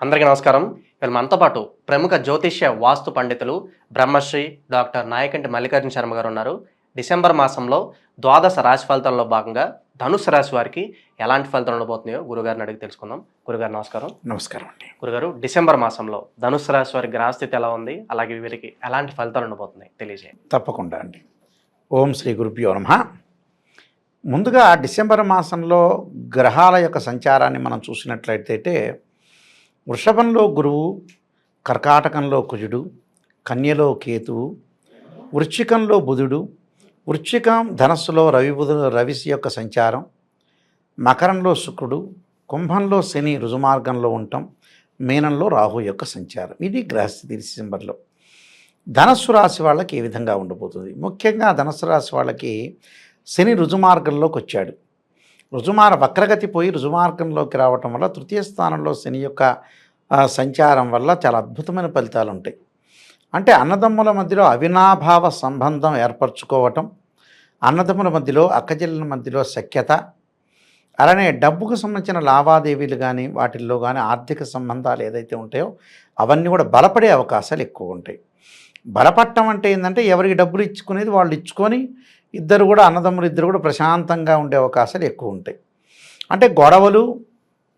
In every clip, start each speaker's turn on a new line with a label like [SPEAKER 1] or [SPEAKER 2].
[SPEAKER 1] అందరికీ నమస్కారం. వీళ్ళు మనతో పాటు ప్రముఖ జ్యోతిష్య వాస్తు పండితులు బ్రహ్మశ్రీ డాక్టర్ నాయకంటి మల్లికార్జున శర్మ గారు ఉన్నారు. డిసెంబర్ మాసంలో ద్వాదశ రాశి ఫలితాల్లో భాగంగా ధనుసు రాశి వారికి ఎలాంటి ఫలితాలు ఉండబోతున్నాయో గురుగారిని అడిగి తెలుసుకుందాం. గురుగారు నమస్కారం.
[SPEAKER 2] నమస్కారం అండి.
[SPEAKER 1] గురుగారు డిసెంబర్ మాసంలో ధనుసు రాశి వారి గ్రహస్థితి ఎలా ఉంది? అలాగే వీరికి ఎలాంటి ఫలితాలు ఉండబోతున్నాయి? తెలియజేయండి.
[SPEAKER 2] తప్పకుండా అండి. ఓం శ్రీ గురుభ్యో నమ. ముందుగా డిసెంబర్ మాసంలో గ్రహాల యొక్క సంచారాన్ని మనం చూసినట్లయితే వృషభంలో గురువు కర్కాటకంలో కుజుడు కన్యలో కేతువు వృశ్చికంలో బుధుడు వృశ్చికం ధనస్సులో రవి బుధుడు రవిసి యొక్క సంచారం మకరంలో శుక్రుడు కుంభంలో శని రుజుమార్గంలో ఉండటం మీనంలో రాహు యొక్క సంచారం. ఇది గ్రహస్థితి డిసెంబర్లో. ధనస్సు రాశి వాళ్ళకి ఏ విధంగా ఉండబోతుంది? ముఖ్యంగా ధనస్సు రాశి వాళ్ళకి శని రుజుమార్గంలోకి వచ్చాడు. రుజుమార్ వక్రగతి పోయి రుజుమార్గంలోకి రావటం వల్ల తృతీయ స్థానంలో శని యొక్క సంచారం వల్ల చాలా అద్భుతమైన ఫలితాలు ఉంటాయి అంటే అన్నదమ్ముల మధ్యలో అవినాభావ సంబంధం ఏర్పరచుకోవటం అన్నదమ్ముల మధ్యలో అక్కజల్లుల మధ్యలో సఖ్యత అలానే డబ్బుకు సంబంధించిన లావాదేవీలు కానీ వాటిల్లో కానీ ఆర్థిక సంబంధాలు ఏదైతే ఉంటాయో అవన్నీ కూడా బలపడే అవకాశాలు ఎక్కువ ఉంటాయి. బలపట్టం అంటే ఏంటంటే ఎవరికి డబ్బులు ఇచ్చుకునేది వాళ్ళు ఇచ్చుకొని ఇద్దరు కూడా అన్నదమ్ములు ఇద్దరు కూడా ప్రశాంతంగా ఉండే అవకాశాలు ఎక్కువ ఉంటాయి. అంటే గొడవలు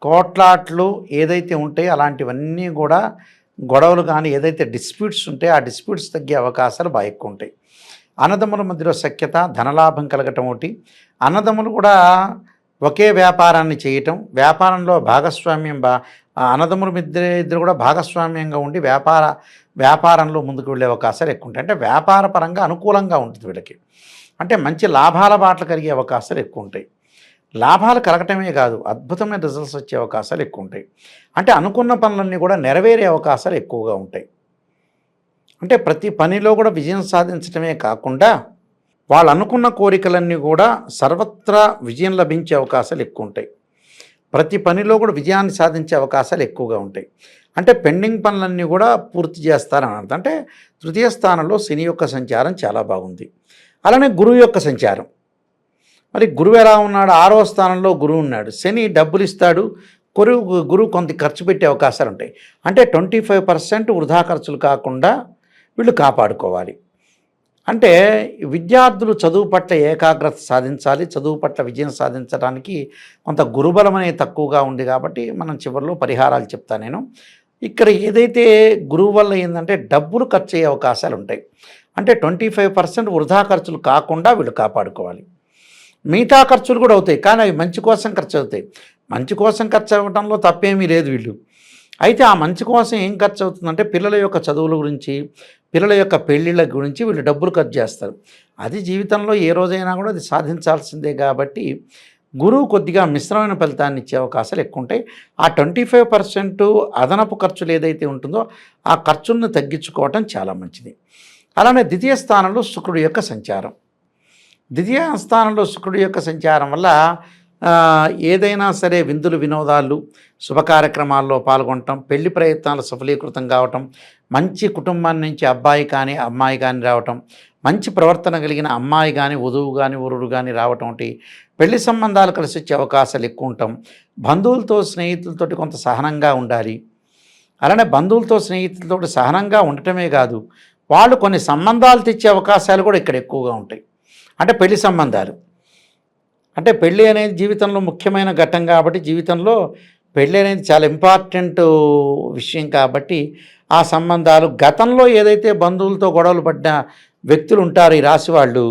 [SPEAKER 2] కోట్లాట్లు ఏదైతే ఉంటాయో అలాంటివన్నీ కూడా గొడవలు కానీ ఏదైతే డిస్ప్యూట్స్ ఉంటాయో ఆ డిస్ప్యూట్స్ తగ్గే అవకాశాలు బాగా ఎక్కువ ఉంటాయి. అన్నదమ్ముల మధ్యలో సఖ్యత ధనలాభం కలగటం ఒకటి. అన్నదమ్ములు కూడా ఒకే వ్యాపారాన్ని చేయటం వ్యాపారంలో భాగస్వామ్యం బా అన్నదమ్ముల ఇద్దరు ఇద్దరు కూడా భాగస్వామ్యంగా ఉండి వ్యాపార వ్యాపారంలో ముందుకు వెళ్ళే అవకాశాలు ఎక్కువ ఉంటాయి. అంటే వ్యాపార పరంగా అనుకూలంగా ఉంటుంది వీళ్ళకి. అంటే మంచి లాభాల బాటలు కలిగే అవకాశాలు ఎక్కువ ఉంటాయి. లాభాలు కలగటమే కాదు అద్భుతమైన రిజల్ట్స్ వచ్చే అవకాశాలు ఎక్కువ ఉంటాయి అంటే అనుకున్న పనులన్నీ కూడా నెరవేరే అవకాశాలు ఎక్కువగా ఉంటాయి. అంటే ప్రతి పనిలో కూడా విజయం సాధించడమే కాకుండా వాళ్ళు అనుకున్న కోరికలన్నీ కూడా సర్వత్రా విజయం లభించే అవకాశాలు ఎక్కువ ఉంటాయి ప్రతి పనిలో కూడా విజయాన్ని సాధించే అవకాశాలు ఎక్కువగా ఉంటాయి. అంటే పెండింగ్ పనులన్నీ కూడా పూర్తి చేస్తారని అర్థం. అంటే తృతీయ స్థానంలో శని యొక్క సంచారం చాలా బాగుంది. అలానే గురువు యొక్క సంచారం. మరి గురువు ఎలా ఉన్నాడు? ఆరో స్థానంలో గురువు ఉన్నాడు. శని డబ్బులు ఇస్తాడు. గురువు గురువు కొంత ఖర్చు పెట్టే అవకాశాలు ఉంటాయి. అంటే ట్వంటీ ఫైవ్ పర్సెంట్ వృధా ఖర్చులు కాకుండా వీళ్ళు కాపాడుకోవాలి. అంటే విద్యార్థులు చదువు పట్ల ఏకాగ్రత సాధించాలి. చదువు పట్ల విజయం సాధించడానికి కొంత గురుబలం అనేది తక్కువగా ఉంది కాబట్టి మనం చివరిలో పరిహారాలు చెప్తా నేను. ఇక్కడ ఏదైతే గురువు వల్ల ఏంటంటే డబ్బులు ఖర్చు అయ్యే అవకాశాలు ఉంటాయి. అంటే ట్వంటీ ఫైవ్ పర్సెంట్ వృధా ఖర్చులు కాకుండా వీళ్ళు కాపాడుకోవాలి. మిగతా ఖర్చులు కూడా అవుతాయి. కానీ అవి మంచి కోసం ఖర్చు అవుతాయి. మంచి కోసం ఖర్చు అవ్వడంలో తప్పేమీ లేదు వీళ్ళు. అయితే ఆ మంచి కోసం ఏం ఖర్చు అవుతుందంటే పిల్లల యొక్క చదువుల గురించి పిల్లల యొక్క పెళ్ళిళ్ళ గురించి వీళ్ళు డబ్బులు ఖర్చు చేస్తారు. అది జీవితంలో ఏ రోజైనా కూడా అది సాధించాల్సిందే కాబట్టి గురువు కొద్దిగా మిశ్రమైన ఫలితాన్ని ఇచ్చే అవకాశాలు ఎక్కువ ఉంటాయి ఆ ట్వంటీ ఫైవ్ పర్సెంట్ అదనపు ఖర్చులు ఏదైతే ఉంటుందో ఆ ఖర్చులను తగ్గించుకోవటం చాలా మంచిది. అలానే ద్వితీయ స్థానంలో శుక్రుడి యొక్క సంచారం. ద్వితీయ స్థానంలో శుక్రుడి యొక్క సంచారం వల్ల ఏదైనా సరే విందులు వినోదాలు శుభ కార్యక్రమాల్లో పాల్గొనటం పెళ్ళి ప్రయత్నాలు సఫలీకృతం కావటం మంచి కుటుంబం నుంచి అబ్బాయి కానీ అమ్మాయి కానీ రావటం మంచి ప్రవర్తన కలిగిన అమ్మాయి కానీ వధువు కానీ వరుడు కానీ రావటం వంటి పెళ్ళి సంబంధాలు కలిసి వచ్చే అవకాశాలు ఎక్కువ ఉంటాం. బంధువులతో స్నేహితులతోటి కొంత సహనంగా ఉండాలి. అలానే బంధువులతో స్నేహితులతో సహనంగా ఉండటమే కాదు వాళ్ళు కొన్ని సంబంధాలు తెచ్చే అవకాశాలు కూడా ఇక్కడ ఎక్కువగా ఉంటాయి. అంటే పెళ్ళి సంబంధాలు. అంటే పెళ్ళి అనేది జీవితంలో ముఖ్యమైన ఘట్టం కాబట్టి జీవితంలో పెళ్ళి అనేది చాలా ఇంపార్టెంట్ విషయం కాబట్టి ఆ సంబంధాలు గతంలో ఏదైతే బంధువులతో గొడవలు పడ్డ వ్యక్తులు ఉంటారు ఈ రాశి వాళ్ళు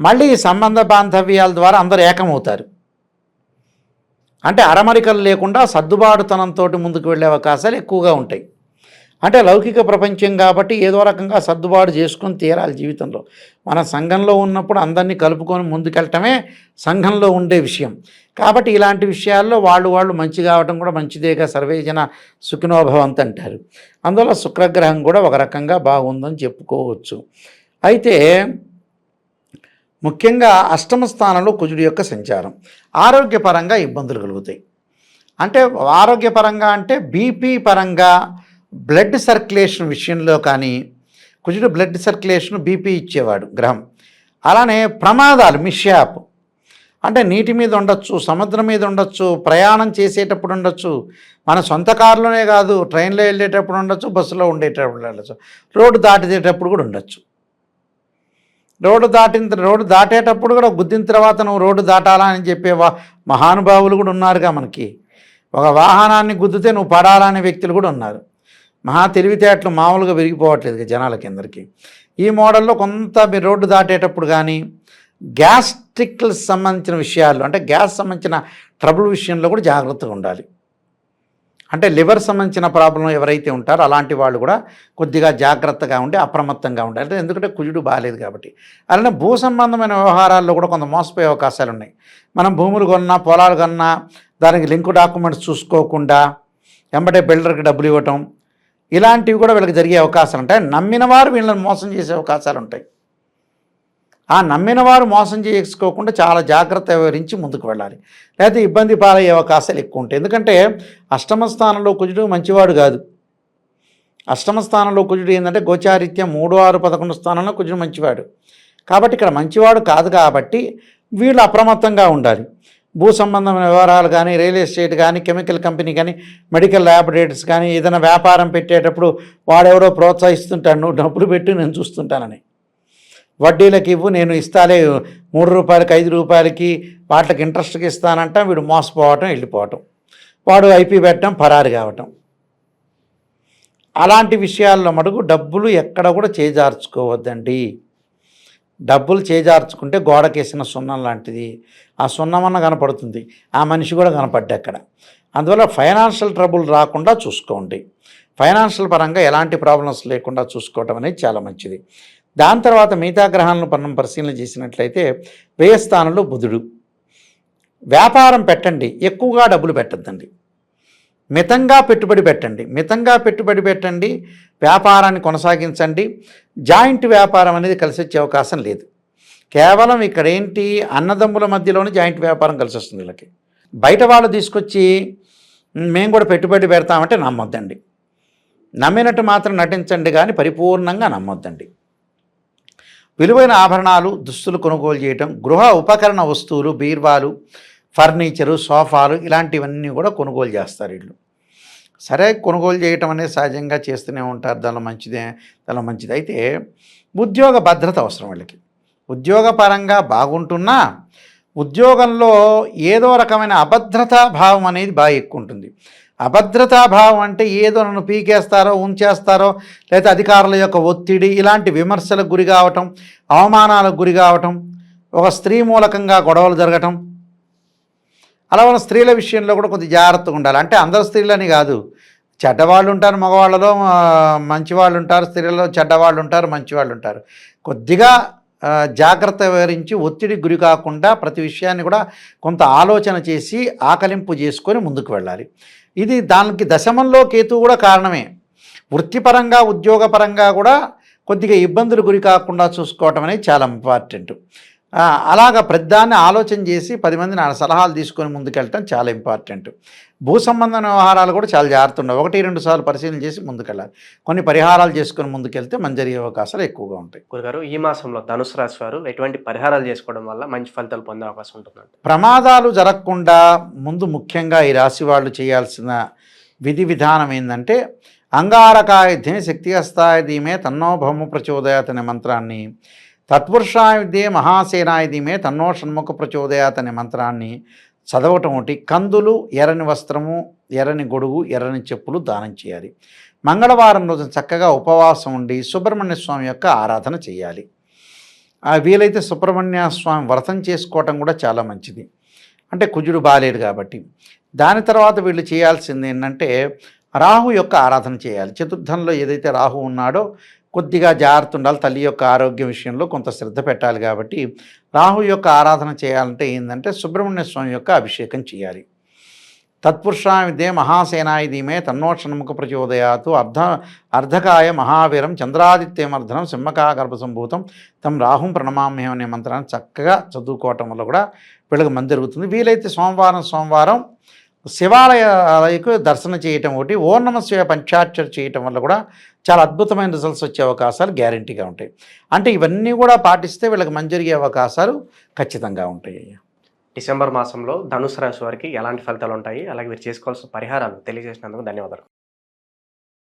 [SPEAKER 2] మళ్ళీ ఈ సంబంధ బాంధవ్యాల ద్వారా అందరూ ఏకమవుతారు. అంటే అరమరికలు లేకుండా సర్దుబాటుతనంతో ముందుకు వెళ్ళే అవకాశాలు ఎక్కువగా ఉంటాయి. అంటే లౌకిక ప్రపంచం కాబట్టి ఏదో రకంగా సర్దుబాటు చేసుకొని తీరాలి జీవితంలో. మన సంఘంలో ఉన్నప్పుడు అందరినీ కలుపుకొని ముందుకెళ్ళటమే సంఘంలో ఉండే విషయం. కాబట్టి ఇలాంటి విషయాల్లో వాళ్ళు వాళ్ళు మంచి కావటం కూడా మంచిదేగా సర్వేజన సుఖినోభవంత్ అంటారు. అందువల్ల శుక్రగ్రహం కూడా ఒక రకంగా బాగుందని చెప్పుకోవచ్చు. అయితే ముఖ్యంగా అష్టమ స్థానంలో కుజుడి యొక్క సంచారం. ఆరోగ్యపరంగా ఇబ్బందులు కలుగుతాయి. అంటే ఆరోగ్యపరంగా అంటే బీపీ పరంగా బ్లడ్ సర్క్యులేషన్ విషయంలో కానీ కుజుడు బ్లడ్ సర్క్యులేషన్ బీపీ ఇచ్చేవాడు గ్రహం. అలానే ప్రమాదాలు మిషాప్ అంటే నీటి మీద ఉండొచ్చు సముద్రం మీద ఉండొచ్చు ప్రయాణం చేసేటప్పుడు ఉండొచ్చు మన సొంత కారులోనే కాదు ట్రైన్లో వెళ్ళేటప్పుడు ఉండొచ్చు బస్సులో ఉండేటప్పుడు ఉండొచ్చు రోడ్డు దాటేటప్పుడు కూడా ఉండొచ్చు. రోడ్డు దాటిన రోడ్డు దాటేటప్పుడు కూడా గుద్దిన తర్వాత నువ్వు రోడ్డు దాటాలా అని చెప్పే వా మహానుభావులు కూడా ఉన్నారుగా మనకి. ఒక వాహనాన్ని గుద్దితే నువ్వు పడాలనే వ్యక్తులు కూడా ఉన్నారు. మహా తెలివితేటలు మామూలుగా విరిగిపోవట్లేదు ఇక జనాల కిందరికి ఈ మోడల్లో కొంత మీరు రోడ్డు దాటేటప్పుడు కానీ గ్యాస్ట్రిక్లకు సంబంధించిన విషయాలు అంటే గ్యాస్ సంబంధించిన ట్రబుల్ విషయంలో కూడా జాగ్రత్తగా ఉండాలి. అంటే లివర్ సంబంధించిన ప్రాబ్లం ఎవరైతే ఉంటారో అలాంటి వాళ్ళు కూడా కొద్దిగా జాగ్రత్తగా ఉండి అప్రమత్తంగా ఉండాలి. ఎందుకంటే కుజుడు బాగాలేదు కాబట్టి. అలానే భూ సంబంధమైన వ్యవహారాల్లో కూడా కొంత మోసపోయే అవకాశాలు ఉన్నాయి. మనం భూములు కొన్నా పొలాలు కొన్నా దానికి లింక్ డాక్యుమెంట్స్ చూసుకోకుండా వెంబడే బిల్డర్కి డబ్బులు ఇవ్వటం ఇలాంటివి కూడా వీళ్ళకి జరిగే అవకాశాలు ఉంటాయి. నమ్మిన వారు వీళ్ళని మోసం చేసే అవకాశాలు ఉంటాయి. ఆ నమ్మిన వారు మోసం చేసుకోకుండా చాలా జాగ్రత్త వివరించి ముందుకు వెళ్ళాలి. లేకపోతే ఇబ్బంది పాలయ్యే అవకాశాలు ఎక్కువ ఉంటాయి. ఎందుకంటే అష్టమ స్థానంలో కుజుడు మంచివాడు కాదు. అష్టమ స్థానంలో కుజుడు ఏంటంటే గోచారిత్యం మూడు ఆరు పదకొండు స్థానంలో కుజుడు మంచివాడు. కాబట్టి ఇక్కడ మంచివాడు కాదు కాబట్టి వీళ్ళు అప్రమత్తంగా ఉండాలి. భూ సంబంధమైన వివరాలు కానీ రియల్ ఎస్టేట్ కానీ కెమికల్ కంపెనీ కానీ మెడికల్ ల్యాబొరేటరీస్ కానీ ఏదైనా వ్యాపారం పెట్టేటప్పుడు వాడెవరో ప్రోత్సహిస్తుంటాడు. నువ్వు డబ్బులు పెట్టి నేను చూస్తుంటానని. వడ్డీలకు ఇవ్వు నేను ఇస్తాలే. మూడు రూపాయలకి ఐదు రూపాయలకి వాటికి ఇంట్రెస్ట్కి ఇస్తానంట. వీడు మోసపోవటం వెళ్ళిపోవటం. వాడు ఐపీ పెట్టడం పరారు కావటం. అలాంటి విషయాల్లో మటుకు డబ్బులు ఎక్కడ కూడా చేజార్చుకోవద్దండి. డబ్బులు చేజార్చుకుంటే గోడకేసిన సున్నం లాంటిది. ఆ సున్నమన్న కనపడుతుంది. ఆ మనిషి కూడా కనపడ్డా అక్కడ. అందువల్ల ఫైనాన్షియల్ ట్రబుల్ రాకుండా చూసుకోండి. ఫైనాన్షియల్ పరంగా ఎలాంటి ప్రాబ్లమ్స్ లేకుండా చూసుకోవటం అనేది చాలా మంచిది. దాని తర్వాత మిగతా గ్రహాలను మనం పరిశీలన చేసినట్లయితే వ్యయస్థానంలో బుధుడు. వ్యాపారం పెట్టండి. ఎక్కువగా డబ్బులు పెట్టద్దండి. మితంగా పెట్టుబడి పెట్టండి. మితంగా పెట్టుబడి పెట్టండి. వ్యాపారాన్ని కొనసాగించండి. జాయింట్ వ్యాపారం అనేది కలిసి వచ్చే అవకాశం లేదు. కేవలం ఇక్కడ ఏంటి? అన్నదమ్ముల మధ్యలోనే జాయింట్ వ్యాపారం కలిసి వస్తుంది వీళ్ళకి. బయట వాళ్ళు తీసుకొచ్చి మేము కూడా పెట్టుబడి పెడతామంటే నమ్మొద్దండి. నమ్మినట్టు మాత్రం నటించండి కానీ పరిపూర్ణంగా నమ్మొద్దండి. విలువైన ఆభరణాలు దుస్తులు కొనుగోలు చేయటం గృహ ఉపకరణ వస్తువులు బీర్వాలు ఫర్నిచరు సోఫాలు ఇలాంటివన్నీ కూడా కొనుగోలు చేస్తారు వీళ్ళు. సరే కొనుగోలు చేయటం అనేది సహజంగా చేస్తూనే ఉంటారు. దానిలో మంచిదే దానిలో మంచిది. అయితే ఉద్యోగ భద్రత అవసరం వాళ్ళకి. ఉద్యోగపరంగా బాగుంటున్నా ఉద్యోగంలో ఏదో రకమైన అభద్రతా భావం అనేది బాగా ఎక్కువ ఉంటుంది. అభద్రతా భావం అంటే ఏదో నన్ను పీకేస్తారో ఉంచేస్తారో లేదా అధికారుల యొక్క ఒత్తిడి ఇలాంటి విమర్శలకు గురి కావటం అవమానాలకు గురి కావటం ఒక స్త్రీ మూలకంగా గొడవలు జరగటం అలా ఉన్న స్త్రీల విషయంలో కూడా కొద్దిగా జాగ్రత్తగా ఉండాలి. అంటే అందరు స్త్రీలని కాదు. చెడ్డవాళ్ళు ఉంటారు మగవాళ్ళలో మంచివాళ్ళు ఉంటారు స్త్రీలలో చెడ్డవాళ్ళు ఉంటారు మంచివాళ్ళు ఉంటారు కొద్దిగా జాగ్రత్త వివరించి ఒత్తిడికి గురి కాకుండా ప్రతి విషయాన్ని కూడా కొంత ఆలోచన చేసి ఆకలింపు చేసుకొని ముందుకు వెళ్ళాలి. ఇది దానికి దశమంలో కేతు కూడా కారణమే. వృత్తిపరంగా ఉద్యోగపరంగా కూడా కొద్దిగా ఇబ్బందులు గురి కాకుండా చూసుకోవటం అనేది చాలా ఇంపార్టెంట్. అలాగ ప్రతిదాన్ని ఆలోచన చేసి పది మంది నా సలహాలు తీసుకొని ముందుకెళ్ళటం చాలా ఇంపార్టెంట్ భూ సంబంధమైన వ్యవహారాలు కూడా చాలా జాగ్రత్త ఉండవు ఒకటి రెండు సార్లు పరిశీలన చేసి ముందుకెళ్ళాలి. కొన్ని పరిహారాలు చేసుకొని ముందుకెళ్తే మంచి జరిగే అవకాశాలు ఎక్కువగా ఉంటాయి.
[SPEAKER 1] గురుగారు ఈ మాసంలో ధనుసు రాశి వారు ఎటువంటి పరిహారాలు చేసుకోవడం వల్ల మంచి ఫలితాలు పొందే అవకాశం ఉంటుందంట
[SPEAKER 2] ప్రమాదాలు జరగకుండా ముందు ముఖ్యంగా ఈ రాశి వాళ్ళు చేయాల్సిన విధి విధానం ఏంటంటే అంగారకాయుధ్యే శక్తిహస్తాయుధీమే తన్నో భౌమ ప్రచోదయాత్ అనే మంత్రాన్ని తత్పురుషాయుధే మహాసేనాయుధిమే తన్నో షణ్ముఖ ప్రచోదయాత్ అనే మంత్రాన్ని చదవటం ఒకటి. కందులు ఎర్రని వస్త్రము ఎర్రని గొడుగు ఎర్రని చెప్పులు దానం చేయాలి. మంగళవారం రోజు చక్కగా ఉపవాసం ఉండి సుబ్రహ్మణ్య స్వామి యొక్క ఆరాధన చేయాలి. ఆ వీలైతే సుబ్రహ్మణ్య స్వామి వ్రతం చేసుకోవటం కూడా చాలా మంచిది. అంటే కుజుడు బాలేడు కాబట్టి. దాని తర్వాత వీళ్ళు చేయాల్సింది ఏంటంటే రాహు యొక్క ఆరాధన చేయాలి. చతుర్థంలో ఏదైతే రాహు ఉన్నాడో కొద్దిగా జాగ్రత్త ఉండాలి. తల్లి యొక్క ఆరోగ్య విషయంలో కొంత శ్రద్ధ పెట్టాలి కాబట్టి రాహు యొక్క ఆరాధన చేయాలంటే ఏంటంటే సుబ్రహ్మణ్య స్వామి యొక్క అభిషేకం చేయాలి. తత్పురుషాయుధే మహాసేనాయుధీమే తన్నోక్షణముఖ ప్రచోదయాతు అర్ధ అర్ధకాయ మహావీరం చంద్రాదిత్యమర్ధనం సింహకా సంభూతం తం రాహుం ప్రణమామ్యం అనే మంత్రాన్ని చక్కగా చదువుకోవటం వల్ల కూడా వీళ్ళకి మంది జరుగుతుంది. వీలైతే సోమవారం సోమవారం శివాలయాలకు దర్శనం చేయటం ఒకటి ఓం నమ శివ పంచాక్షర చేయటం వల్ల కూడా చాలా అద్భుతమైన రిజల్ట్స్ వచ్చే అవకాశాలు గ్యారంటీగా ఉంటాయి. అంటే ఇవన్నీ కూడా పాటిస్తే వీళ్ళకి మంచి జరిగే అవకాశాలు ఖచ్చితంగా ఉంటాయి
[SPEAKER 1] డిసెంబర్ మాసంలో ధనుసు రాశి వారికి ఎలాంటి ఫలితాలు ఉంటాయి? అలాగే మీరు చేసుకోవాల్సిన పరిహారాలు తెలియజేసినందుకు ధన్యవాదాలు.